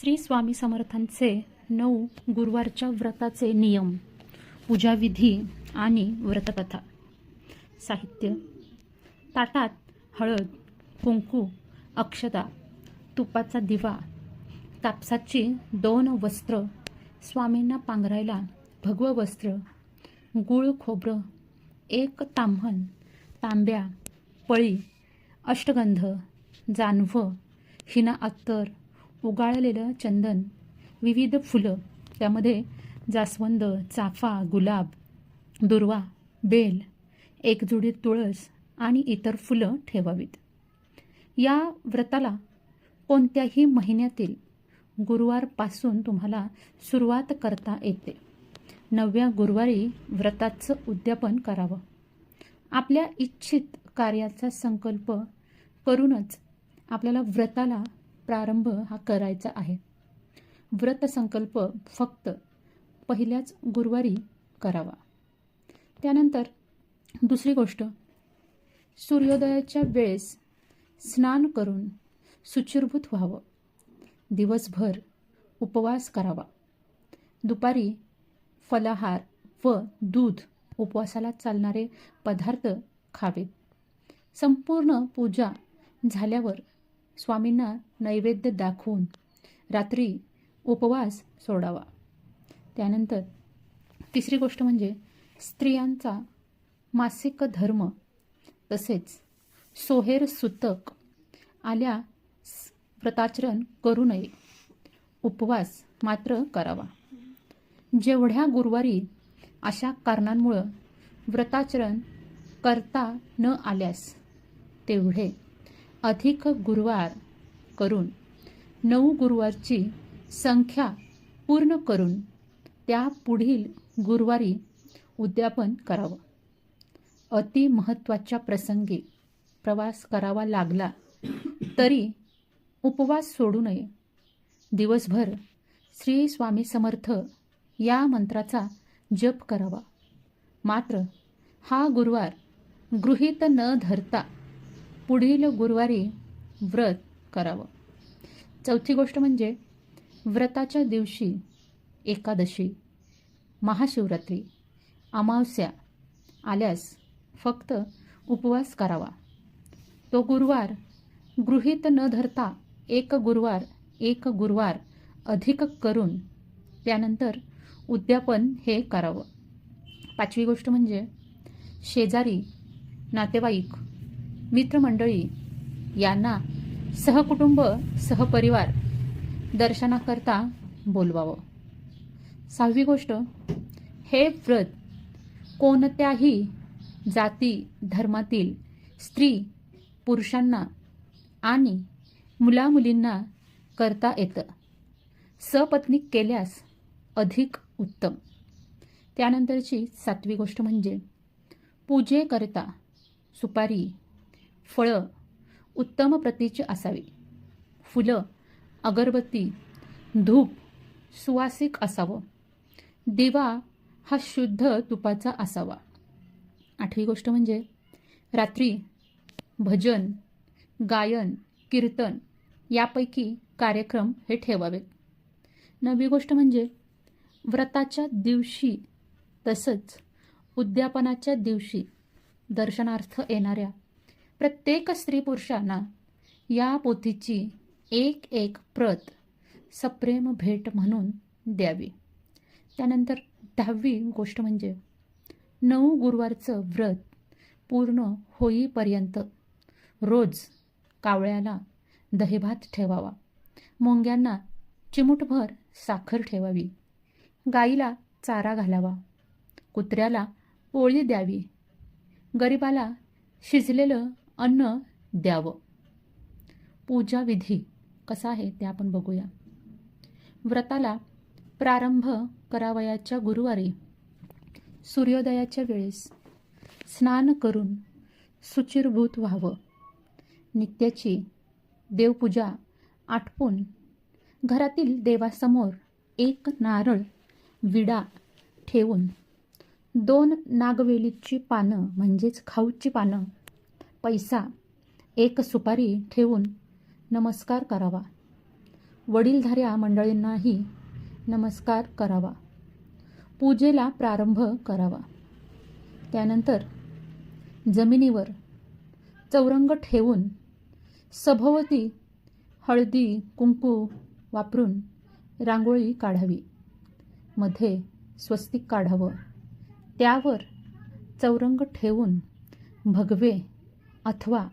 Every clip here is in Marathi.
श्री स्वामी समर्थांचे नऊ गुरुवारच्या व्रताचे नियम पूजाविधी आणि व्रतकथा. साहित्य. ताटात हळद कुंकू अक्षता तुपाचा दिवा कापसाची दोन वस्त्र स्वामींना पांघरायला भगवं वस्त्र गुळ खोबरं एक ताम्हण तांब्या पळी अष्टगंध जानवं हिना अत्तर उगाळलेलं चंदन विविध फुलं त्यामध्ये जास्वंद चाफा गुलाब दुर्वा बेल एकजुडीत तुळस आणि इतर फुलं ठेवावीत. या व्रताला कोणत्याही महिन्यातील गुरुवारपासून तुम्हाला सुरुवात करता येते. नवव्या गुरुवारी व्रताचं उद्यापन करावं. आपल्या इच्छित कार्याचा संकल्प करूनच आपल्याला व्रताला प्रारंभ हा करायचा आहे. व्रत संकल्प फक्त पहिल्याच गुरुवारी करावा. त्यानंतर दुसरी गोष्ट सूर्योदयाच्या वेळेस स्नान करून सुचिरभूत व्हावं. दिवसभर उपवास करावा. दुपारी फलाहार व दूध उपवासाला चालणारे पदार्थ खावेत संपूर्ण पूजा झाल्यावर स्वामींना नैवेद्य दाखवून रात्री उपवास सोडावा. त्यानंतर तिसरी गोष्ट म्हणजे स्त्रियांचा मासिक धर्म तसेच सोहेर सुतक आल्या व्रताचरण करू नये. उपवास मात्र करावा. जेवढ्या गुरुवारी अशा कारणांमुळं व्रताचरण करता न आल्यास तेवढे अधिक गुरुवार करून नऊ गुरुवारची संख्या पूर्ण करून त्या पुढील गुरुवारी उद्यापन करावं. अति महत्त्वाच्या प्रसंगी प्रवास करावा लागला तरी उपवास सोडू नये. दिवसभर श्री स्वामी समर्थ या मंत्राचा जप करावा. मात्र हा गुरुवार गृहीत न धरता पुढील गुरुवारी व्रत करावं. चौथी गोष्ट म्हणजे व्रताच्या दिवशी एकादशी महाशिवरात्री अमावस्या आल्यास फक्त उपवास करावा. तो गुरुवार गृहीत न धरता एक गुरुवार एक गुरुवार अधिक करून त्यानंतर उद्यापन हे करावं. पाचवी गोष्ट म्हणजे शेजारी नातेवाईक मित्रमंडळी यांना सहकुटुंब सहपरिवार दर्शनाकरता बोलवावं. सहावी गोष्ट हे व्रत कोणत्याही जाती धर्मातील स्त्री पुरुषांना आणि मुलामुलींना करता येतं. सपत्नीक केल्यास अधिक उत्तम. त्यानंतरची सातवी गोष्ट म्हणजे पूजेकरता सुपारी फळं उत्तम प्रतीची असावी. फुलं अगरबत्ती धूप सुवासिक असावं. दिवा हा शुद्ध तुपाचा असावा. आठवी गोष्ट म्हणजे रात्री भजन गायन कीर्तन यापैकी कार्यक्रम हे ठेवावेत. नववी गोष्ट म्हणजे व्रताच्या दिवशी तसंच उद्यापनाच्या दिवशी दर्शनार्थ येणाऱ्या प्रत्येक स्त्री पुरुषांना या पोथीची एक एक प्रत सप्रेम भेट म्हणून द्यावी. त्यानंतर दहावी गोष्ट म्हणजे नऊ गुरुवारचं व्रत पूर्ण होईपर्यंत रोज कावळ्याला दहीभात ठेवावा. मुंग्यांना चिमुटभर साखर ठेवावी. गाईला चारा घालावा. कुत्र्याला पोळी द्यावी. गरिबाला शिजलेलं अन्न द्यावं. पूजा विधी कसा आहे ते आपण बघूया. व्रताला प्रारंभ करावयाच्या गुरुवारी सूर्योदयाच्या वेळेस स्नान करून सुचिरभूत व्हावं. नित्याची देवपूजा आटपून घरातील देवासमोर एक नारळ विडा ठेवून दोन नागवेलीची पानं म्हणजेच खाऊची पानं पैसा एक सुपारी ठेवून नमस्कार करावा. वडीलधाऱ्या मंडळींनाही नमस्कार करावा. पूजेला प्रारंभ करावा. त्यानंतर जमिनीवर चौरंग ठेवून सभोवती हळदी कुंकू वापरून रांगोळी काढावी. मध्ये स्वस्तिक काढावं. त्यावर चौरंग ठेवून भगवे अथवा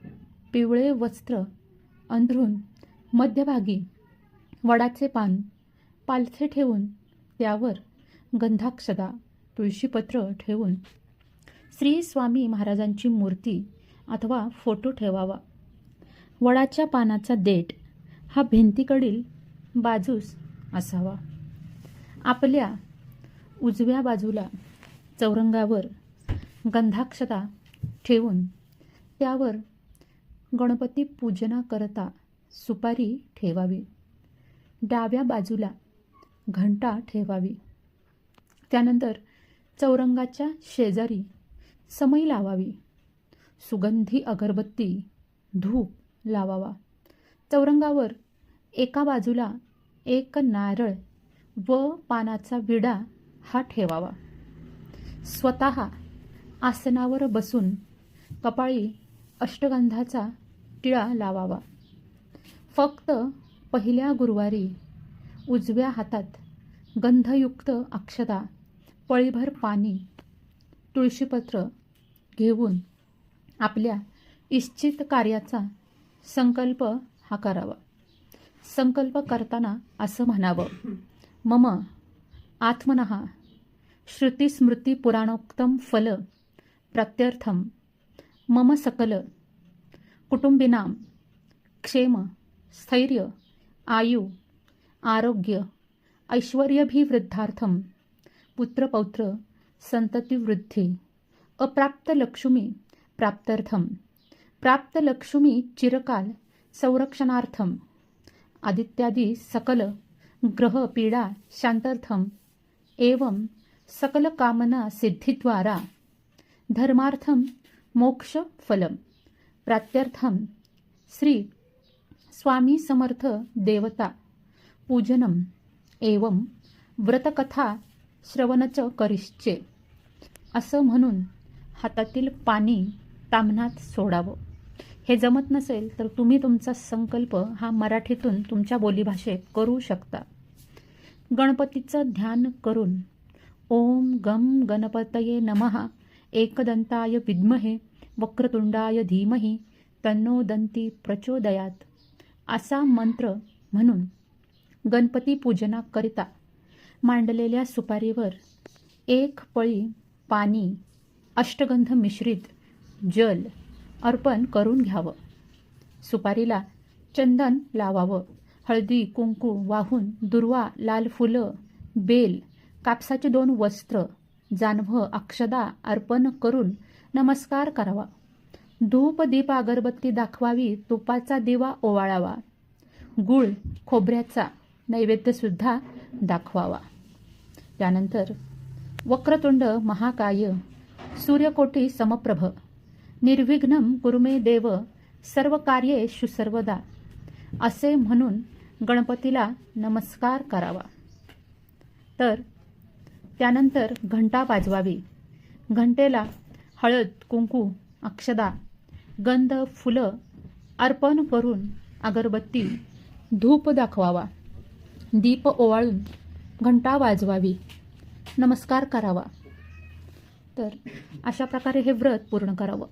पिवळे वस्त्र अंधरून मध्यभागी वडाचे पान पालथे ठेवून त्यावर गंधाक्षदा तुळशीपत्र ठेवून श्री स्वामी महाराजांची मूर्ती अथवा फोटो ठेवावा. वडाच्या पानाचा देठ हा भिंतीकडील बाजूस असावा. आपल्या उजव्या बाजूला चौरंगावर गंधाक्षता ठेवून त्यावर गणपती पूजनाकरता सुपारी ठेवावी. डाव्या बाजूला घंटा ठेवावी. त्यानंतर चौरंगाच्या शेजारी समई लावावी. सुगंधी अगरबत्ती धूप लावावा. चौरंगावर एका बाजूला एक नारळ व पानाचा विडा हा ठेवावा. स्वतः आसनावर बसून कपाळी अष्टगंधाचा टिळा लावावा. फक्त पहिल्या गुरुवारी उजव्या हातात गंधयुक्त अक्षता पळीभर पाणी तुळशीपत्र घेऊन आपल्या इच्छित कार्याचा संकल्प हा करावा. संकल्प करताना असं म्हणावं मम आत्मनः श्रुतिस्मृतिपुराणोक्तं फल प्रत्यर्थं मम सकल कुटुंबिनां क्षेम स्थैर्य आयु आरोग्य ऐश्वर्यभिवृद्धार्थं पुत्रपौत्र संततिवृद्धी अप्राप्तलक्ष्मी प्राप्त्यर्थं प्राप्तलक्ष्मी चिरकाल संरक्षणार्थम आदित्यादी सकल ग्रह पीडा शांतार्थम एवं सकल कामना सिद्धिद्वारा धर्मार्थम मोक्ष फलम. प्रात्यर्थम. श्री स्वामी समर्थ देवता. पूजनम. एवं व्रतकथा श्रवणच करिश्चे असं म्हणून हातातील पाणी तामनात सोडावं. हे जमत नसेल तर तुम्ही तुमचा संकल्प हा मराठीतून तुमच्या बोलीभाषेत करू शकता. गणपतीचं ध्यान करून. ओम गम गणपतये नमः. एकदंताय विद्महे. वक्रतुंडाय धीमही तन्नो दंती प्रचोदयात। असा मंत्र म्हणून गणपती पूजनाकरिता मांडलेल्या सुपारीवर एक पळी पाणी अष्टगंध मिश्रित जल अर्पण करून घ्यावं. सुपारीला चंदन लावावं. हळदी कुंकू वाहून दुर्वा लाल फुलं बेल कापसाचे दोन वस्त्र जानवं अक्षदा अर्पण करून नमस्कार करावा. धूप दीप अगरबत्ती दाखवावी तुपाचा दिवा ओवाळावा. गुळ खोबऱ्याचा नैवेद्यसुद्धा दाखवावा. त्यानंतर वक्रतुंड महाकाय सूर्यकोटी समप्रभ निर्विघ्नम गुरुमे देव सर्व कार्ये सुसर्वदा असे म्हणून गणपतीला नमस्कार करावा. तर त्यानंतर घंटा वाजवावी. घंटेला हळद कुंकू अक्षदा गंध फुलं अर्पण करून अगरबत्ती धूप दाखवावा. दीप ओवाळून घंटा वाजवावी. नमस्कार करावा. तर अशा प्रकारे हे व्रत पूर्ण करावं.